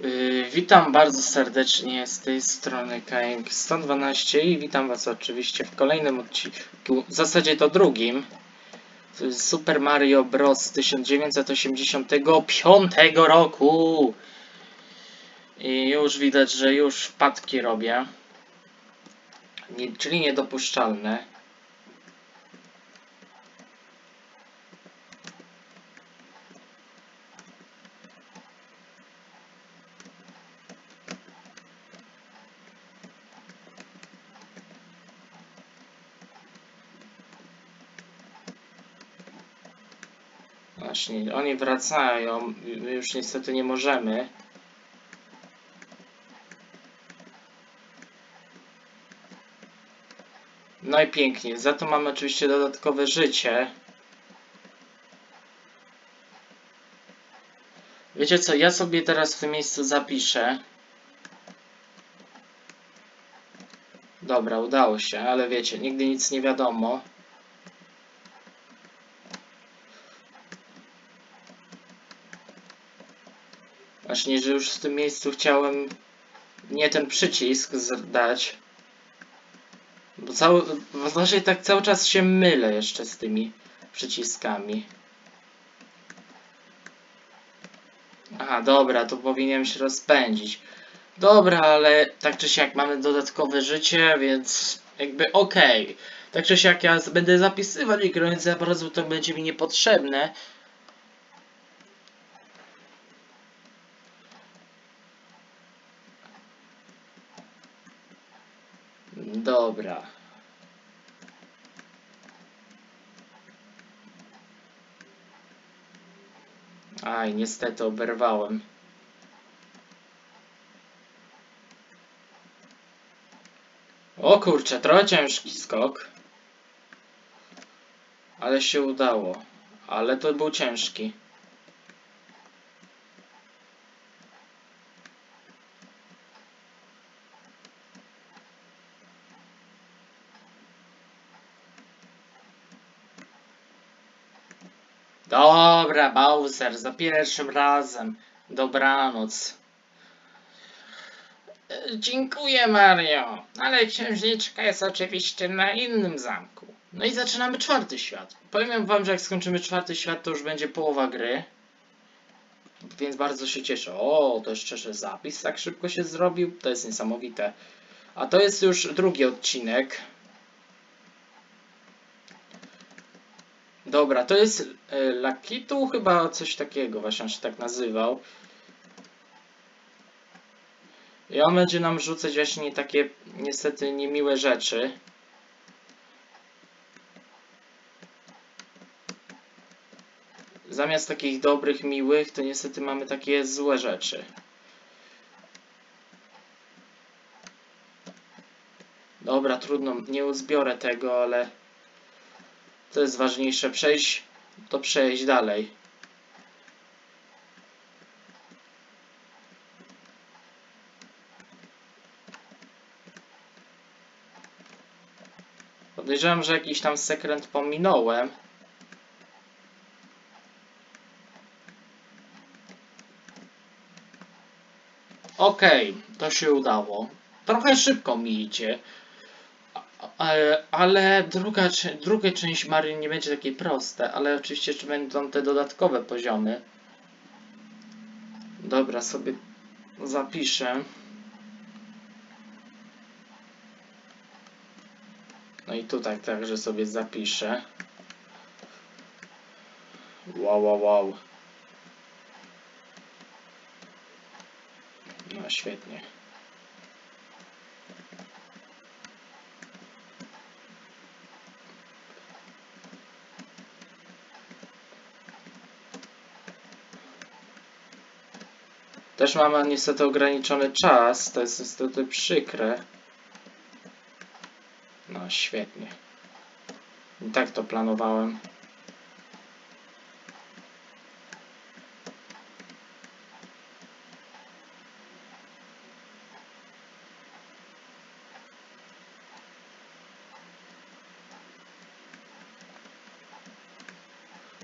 Yy, witam bardzo serdecznie z tej strony KMK 112 i witam was oczywiście w kolejnym odcinku, w zasadzie to drugim. Super Mario Bros. z 1985 roku. I już widać, że już wpadki robię. Czyli niedopuszczalne. Właśnie, oni wracają. My już niestety nie możemy. No i pięknie. Za to mamy oczywiście dodatkowe życie. Wiecie co, ja sobie teraz w tym miejscu zapiszę. Dobra, udało się, ale wiecie, nigdy nic nie wiadomo. Właśnie, że już w tym miejscu chciałem nie ten przycisk dać. Bo cały, znaczy tak cały czas się mylę jeszcze z tymi przyciskami. Aha, dobra, to powinienem się rozpędzić. Dobra, ale tak czy siak mamy dodatkowe życie, więc jakby okej. Tak czy siak ja będę zapisywać i grając za bardzo to będzie mi niepotrzebne. Dobra. Aj, niestety oberwałem. O kurczę, trochę ciężki skok. Ale się udało. Ale to był ciężki. Dobra, Bowser, za pierwszym razem. Dobranoc. E, Dziękuję, Mario, ale księżniczka jest oczywiście na innym zamku. No i zaczynamy czwarty świat. Powiem wam, że jak skończymy czwarty świat, to już będzie połowa gry. Więc bardzo się cieszę. O, to jeszcze że zapis tak szybko się zrobił. To jest niesamowite. A to jest już drugi odcinek. Dobra, to jest e, Lakitu, chyba coś takiego, właśnie on się tak nazywał. I on będzie nam rzucać właśnie takie niestety niemiłe rzeczy. Zamiast takich dobrych, miłych, to niestety mamy takie złe rzeczy. Dobra, trudno, nie uzbiorę tego, ale to jest ważniejsze. Przejść, to przejść dalej. Podejrzewam, że jakiś tam sekret pominąłem. Okej, to się udało. Trochę szybko mi idzie. Ale, druga, druga część Mario nie będzie takie proste, ale oczywiście jeszcze będą te dodatkowe poziomy. Dobra, sobie zapiszę. No i tutaj także sobie zapiszę. Wow, wow, wow. No świetnie. Też mamy niestety ograniczony czas, to jest niestety przykre. No świetnie. I tak to planowałem.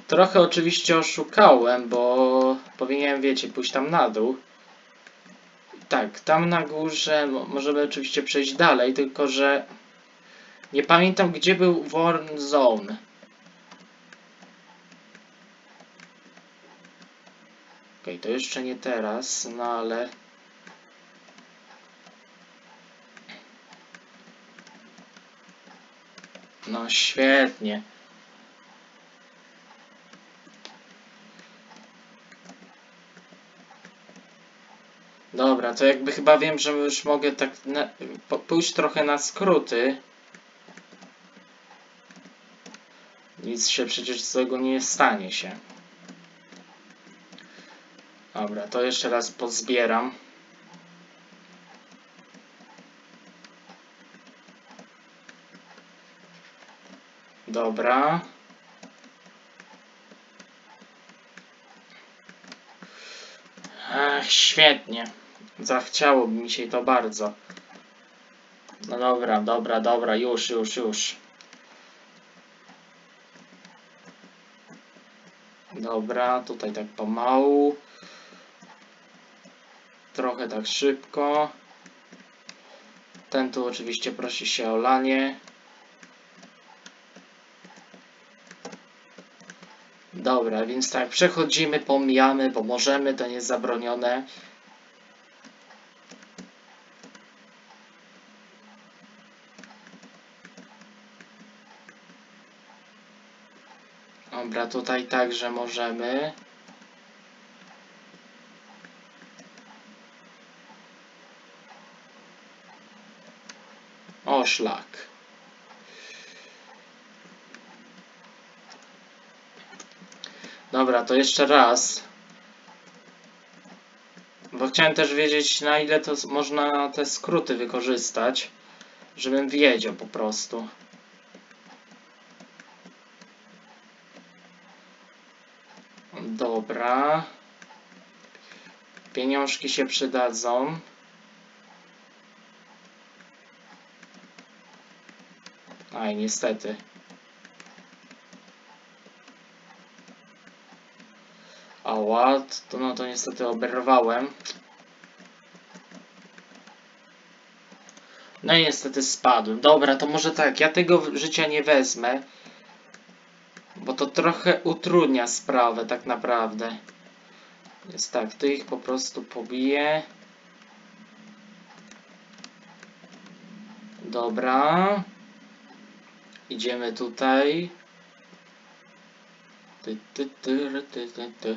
Trochę oczywiście oszukałem, bo powinienem, wiecie, pójść tam na dół. tak, tam na górze mo- możemy oczywiście przejść dalej, tylko że nie pamiętam gdzie był Warn Zone. Okej, to jeszcze nie teraz, no ale... No świetnie. Dobra, to jakby chyba wiem, że już mogę tak na, po, pójść trochę na skróty. Nic się przecież złego nie stanie się. Dobra, to jeszcze raz pozbieram. Dobra. Ach, świetnie. Zachciałoby mi się to bardzo. No dobra, dobra, dobra, już, już, już. Dobra, tutaj tak pomału. Trochę tak szybko. Ten tu oczywiście prosi się o lanie. Dobra, więc tak, przechodzimy, pomijamy, bo możemy, to nie jest zabronione. Dobra, tutaj także możemy. O, szlak. Dobra, to jeszcze raz. Bo chciałem też wiedzieć, na ile to można te skróty wykorzystać, żebym wiedział po prostu. Dobra. Pieniążki się przydadzą. Aj, niestety. A ład, to no to niestety oberwałem. No i niestety spadłem. Dobra, to może tak, ja tego życia nie wezmę. Bo to trochę utrudnia sprawę tak naprawdę. Więc tak, ty ich po prostu pobiję. Dobra. Idziemy tutaj. Ty, ty, ty, ty, ty, ty.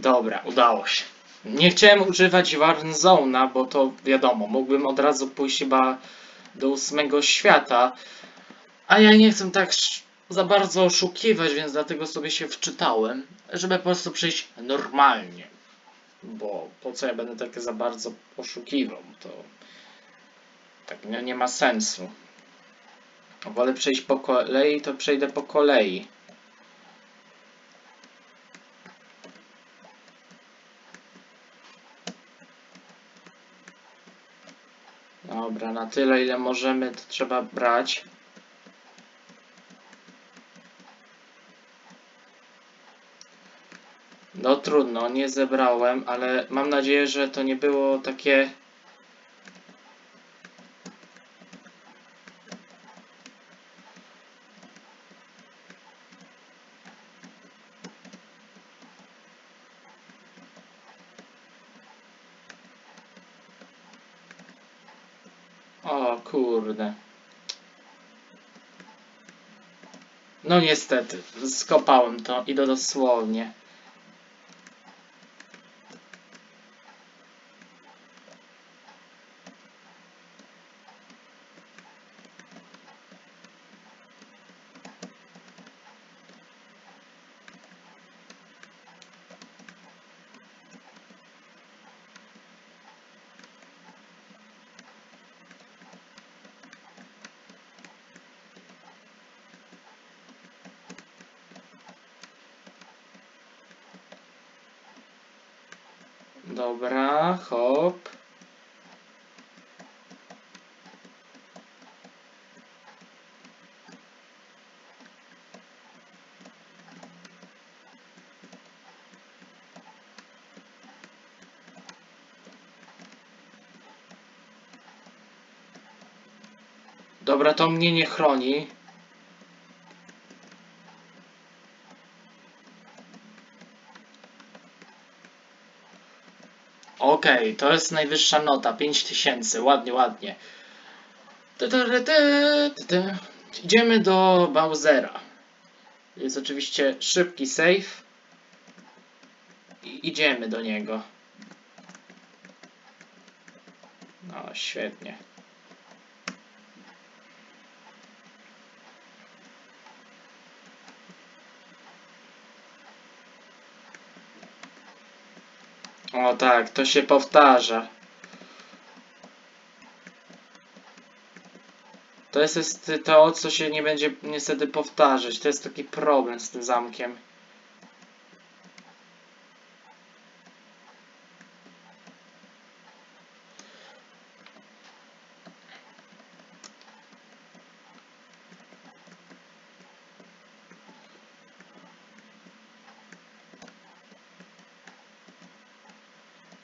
Dobra, udało się. Nie chciałem używać Warn Zone'a, bo to wiadomo, mógłbym od razu pójść chyba do ósmego świata, a ja nie chcę tak za bardzo oszukiwać, więc dlatego sobie się wczytałem, żeby po prostu przejść normalnie. Bo po co ja będę tak za bardzo oszukiwał, to tak nie, nie ma sensu. Wolę przejść po kolei, to przejdę po kolei. Dobra, na tyle ile możemy to trzeba brać. No trudno, nie zebrałem, ale mam nadzieję, że to nie było takie... O kurde. Niestety, skopałem to i to dosłownie. Dobra, hop. Dobra, to mnie nie chroni. Okej, to jest najwyższa nota, 5000, ładnie, ładnie. Idziemy do Bowsera. Jest oczywiście szybki save. I idziemy do niego. No, świetnie. O tak, to się powtarza. To jest, to, co się nie będzie niestety powtarzać. To jest taki problem z tym zamkiem.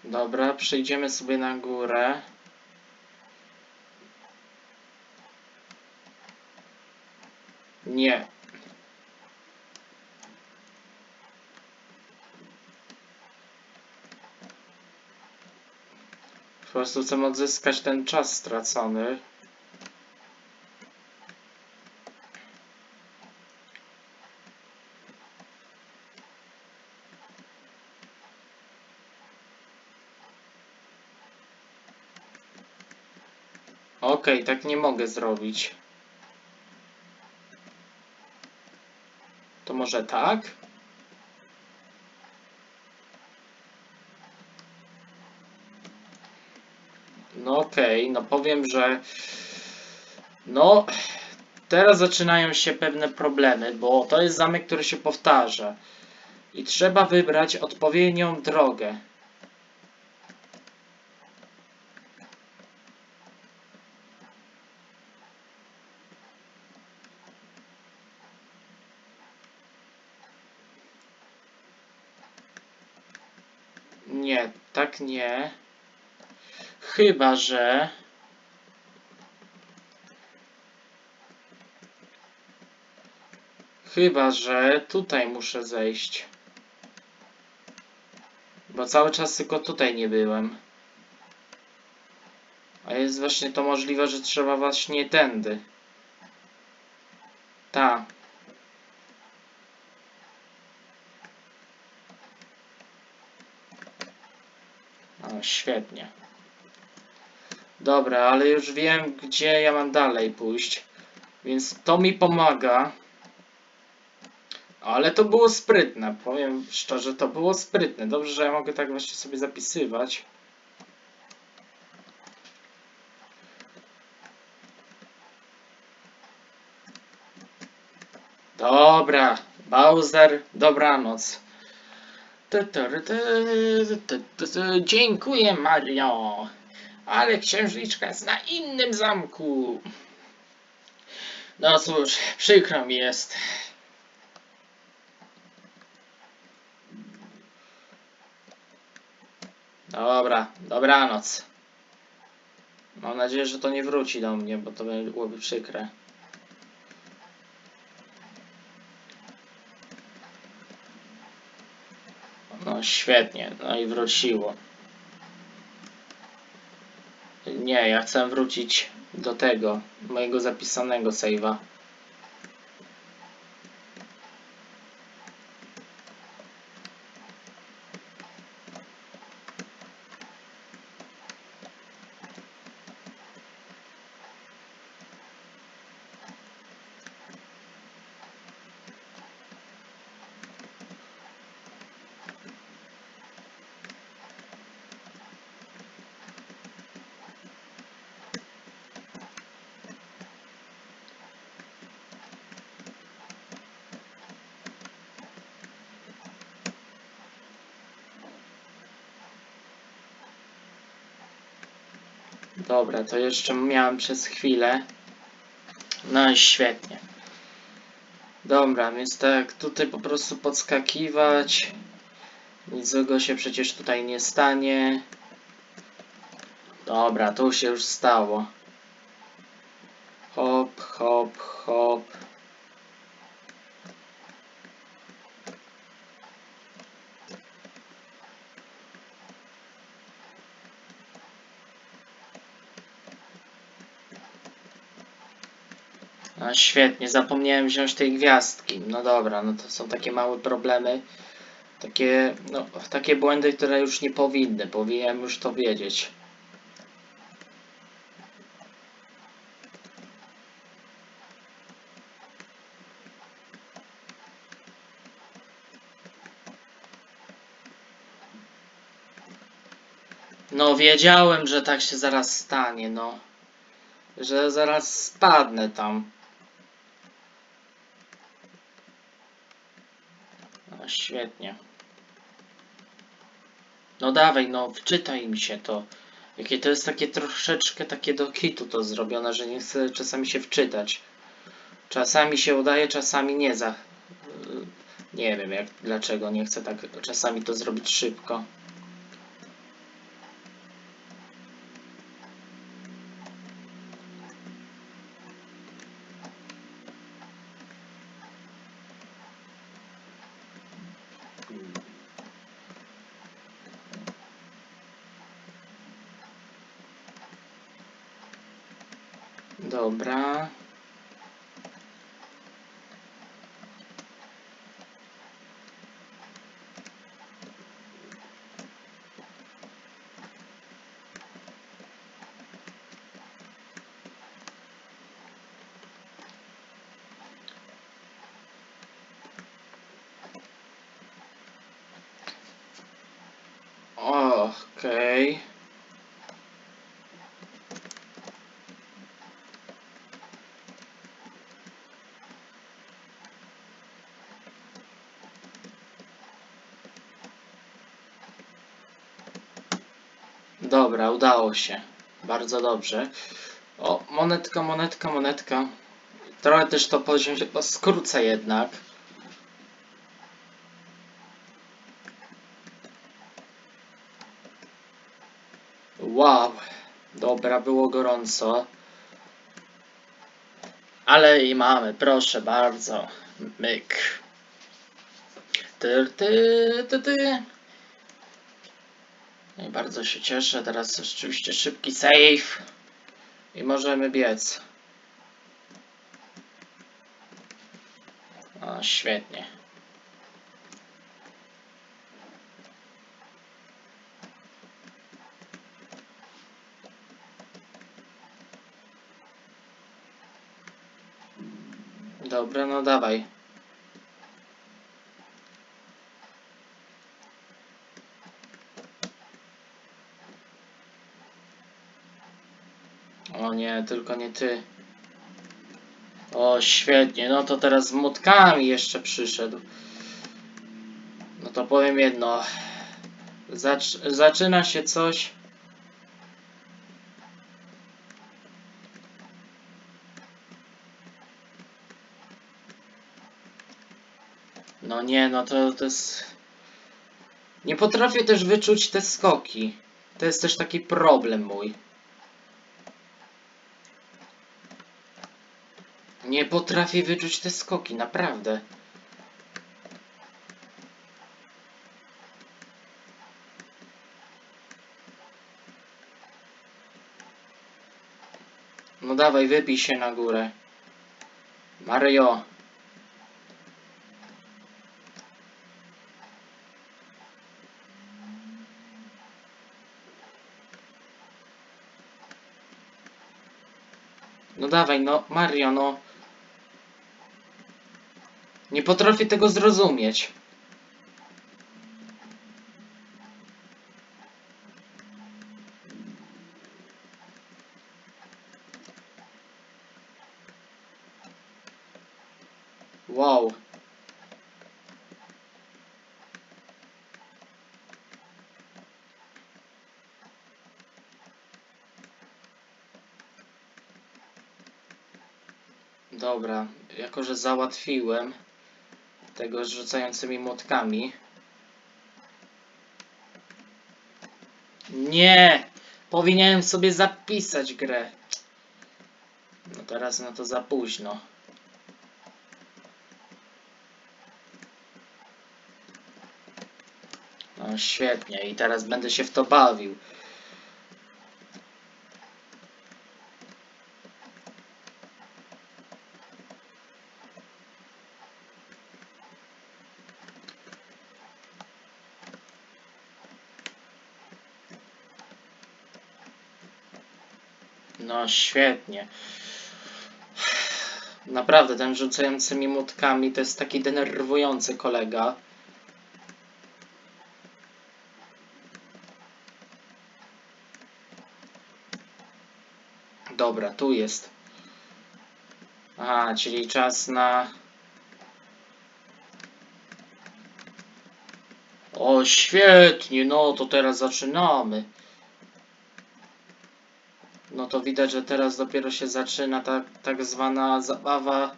Dobra, przejdziemy sobie na górę. Nie. Po prostu chcę odzyskać ten czas stracony. Okej, tak nie mogę zrobić. To może tak? No okej, no powiem, że no teraz zaczynają się pewne problemy, bo to jest zamek, który się powtarza i trzeba wybrać odpowiednią drogę. Nie, tak nie. Chyba, że. Chyba, że tutaj muszę zejść. Bo cały czas tylko tutaj nie byłem. A jest właśnie to możliwe, że trzeba właśnie tędy. Ta. O, świetnie. Dobra, ale już wiem, gdzie ja mam dalej pójść. Więc to mi pomaga. Ale to było sprytne, powiem szczerze, to było sprytne. Dobrze, że ja mogę tak właśnie sobie zapisywać. Dobra, Bowser, dobranoc. Tu, tu, tu, tu, tu, tu. Dziękuję, Mario. Ale księżniczka jest na innym zamku. No cóż, przykro mi jest. Dobra, dobranoc. Mam nadzieję, że to nie wróci do mnie, bo to byłoby przykre. No świetnie, no i wróciło. Nie, ja chcę wrócić do tego, mojego zapisanego save'a. Dobra, to jeszcze miałem przez chwilę. No i świetnie. Dobra, więc tak, tutaj po prostu podskakiwać. Nic złego się przecież tutaj nie stanie. Dobra, to się już stało. Hop, hop, hop. A świetnie, zapomniałem wziąć tej gwiazdki. No dobra, no to są takie małe problemy. Takie, no, takie błędy, które już nie powinny. Powinienem już to wiedzieć. No wiedziałem, że tak się zaraz stanie, no. Że zaraz spadnę tam. Świetnie. No dawaj, no wczytaj mi się to. Jakie to jest takie troszeczkę takie do kitu to zrobione, że nie chcę czasami się wczytać. Czasami się udaje, czasami nie za. Nie wiem jak dlaczego nie chcę tak czasami to zrobić szybko. Dobra. Okej. Dobra, udało się. Bardzo dobrze. O, monetka, monetka, monetka. Trochę też to poziom się skrócę jednak. Wow, dobra, było gorąco. Ale i mamy, proszę bardzo. Myk. Ty, ty, ty, ty. No i bardzo się cieszę. Teraz rzeczywiście szybki save. I możemy biec. O, świetnie. Dobra, no dawaj. O tylko nie ty. O, świetnie. No to teraz z motkami jeszcze przyszedł. No to powiem jedno. Zac zaczyna się coś. No nie, no to, to jest... Nie potrafię też wyczuć te skoki. To jest też taki problem mój. Nie potrafię wyczuć te skoki, naprawdę. No dawaj, wypij się na górę. Mario. No dawaj, no Mario, no. Nie potrafię tego zrozumieć. Wow. Dobra, jako że załatwiłem tego z rzucającymi młotkami. Nie! Powinienem sobie zapisać grę. No teraz na to za późno. No świetnie, i teraz będę się w to bawił. Świetnie. Naprawdę, ten rzucającymi młotkami to jest taki denerwujący kolega. Dobra, tu jest. A, czyli czas na... O, świetnie, no to teraz zaczynamy. To widać, że teraz dopiero się zaczyna ta tak zwana zabawa.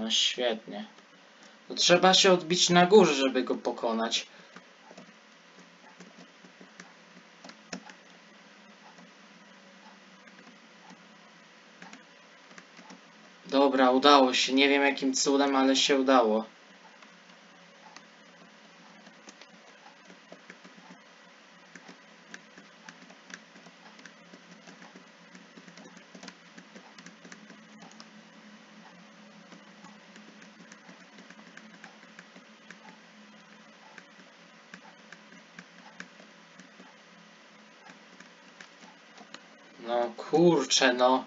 No świetnie. To trzeba się odbić na górze, żeby go pokonać. Dobra, udało się. Nie wiem jakim cudem, ale się udało. No kurczę, no.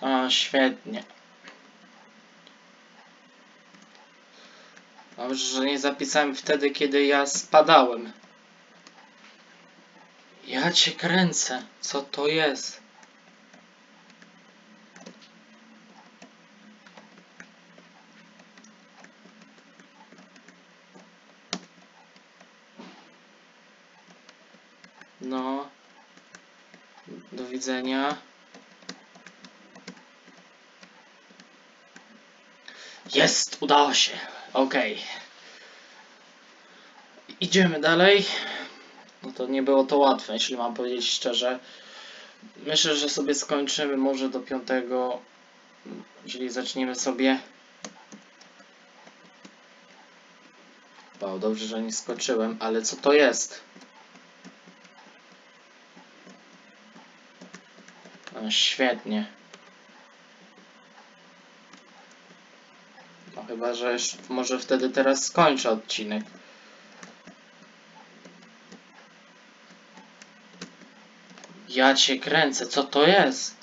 O, świetnie. Dobrze, że nie zapisałem wtedy, kiedy ja spadałem. Ja cię kręcę. Co to jest? No. Do widzenia. Jest! Udało się. Okej. Idziemy dalej. To nie było to łatwe, jeśli mam powiedzieć szczerze. Myślę, że sobie skończymy może do piątego, czyli zaczniemy sobie. Wow, dobrze, że nie skoczyłem, ale co to jest? No, świetnie. No chyba, że może wtedy teraz skończę odcinek. Ja cię kręcę, co to jest?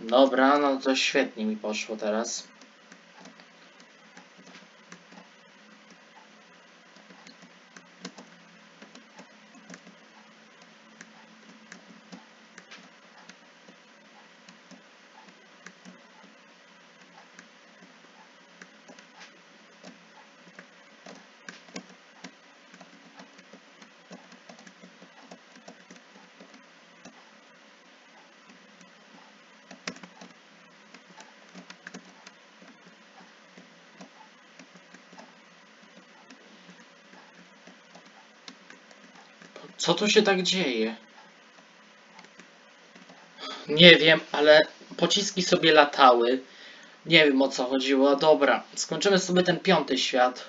Dobra, no to świetnie mi poszło teraz. Co tu się tak dzieje? Nie wiem, ale pociski sobie latały. Nie wiem o co chodziło. Dobra, skończymy sobie ten piąty świat.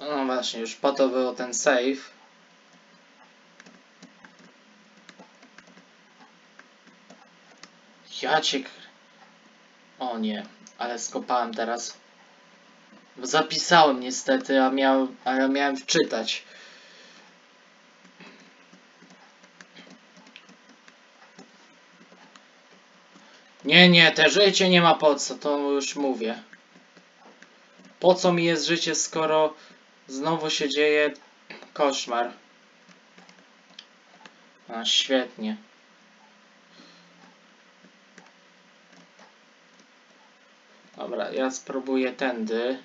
No właśnie, już po to ten save. Ja cię... kr- o nie, ale skopałem teraz. Zapisałem niestety, a, miał, a ja miałem wczytać. Nie, nie, te życie nie ma po co, to już mówię. Po co mi jest życie, skoro znowu się dzieje koszmar? A, świetnie. Dobra, ja spróbuję tędy.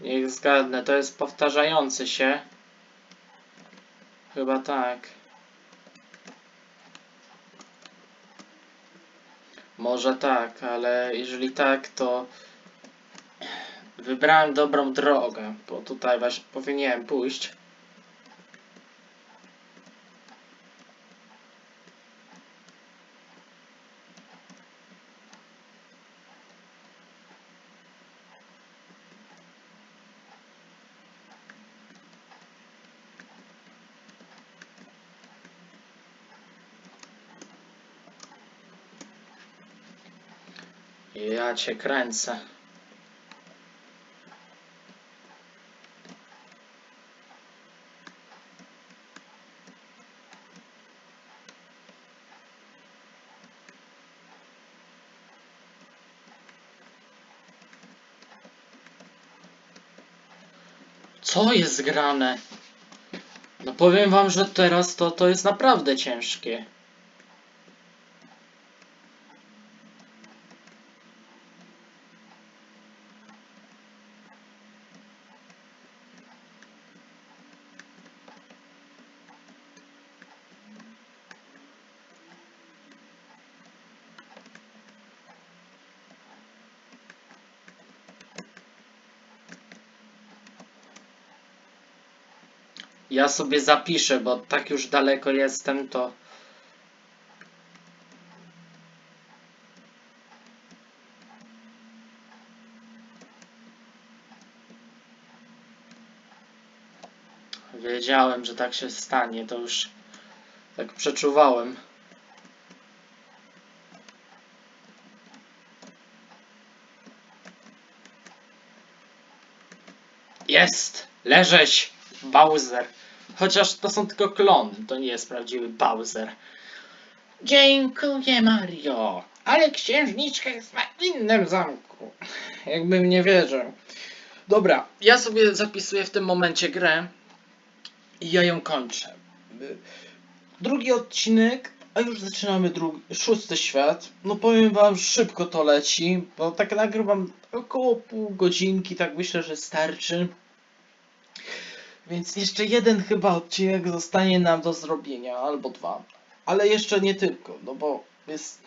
Niech zgadnę, to jest powtarzający się. Chyba tak. Może tak, ale jeżeli tak, to wybrałem dobrą drogę, bo tutaj właśnie powinienem pójść. Ja kręcę. Co jest grane? No powiem wam, że teraz to, to jest naprawdę ciężkie. Ja sobie zapiszę, bo tak już daleko jestem, to. Wiedziałem, że tak się stanie, to już tak przeczuwałem. Jest! Leżeć! Bowser. Chociaż to są tylko klony, to nie jest prawdziwy Bowser. Dziękuję, Mario. Ale księżniczka jest na innym zamku. Jakbym nie wierzył. Dobra, ja sobie zapisuję w tym momencie grę i ja ją kończę. Drugi odcinek, a już zaczynamy drugi, szósty świat. No powiem wam, szybko to leci, bo tak nagrywam około pół godzinki, tak myślę, że starczy. Więc jeszcze jeden chyba odcinek zostanie nam do zrobienia, albo dwa. Ale jeszcze nie tylko, no bo jest...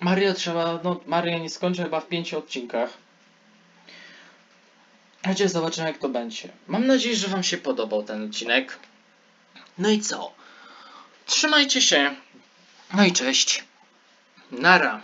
Mario trzeba, no Mario nie skończy chyba w pięciu odcinkach. Chociaż zobaczymy jak to będzie. Mam nadzieję, że wam się podobał ten odcinek. No i co? Trzymajcie się. No i cześć. Nara.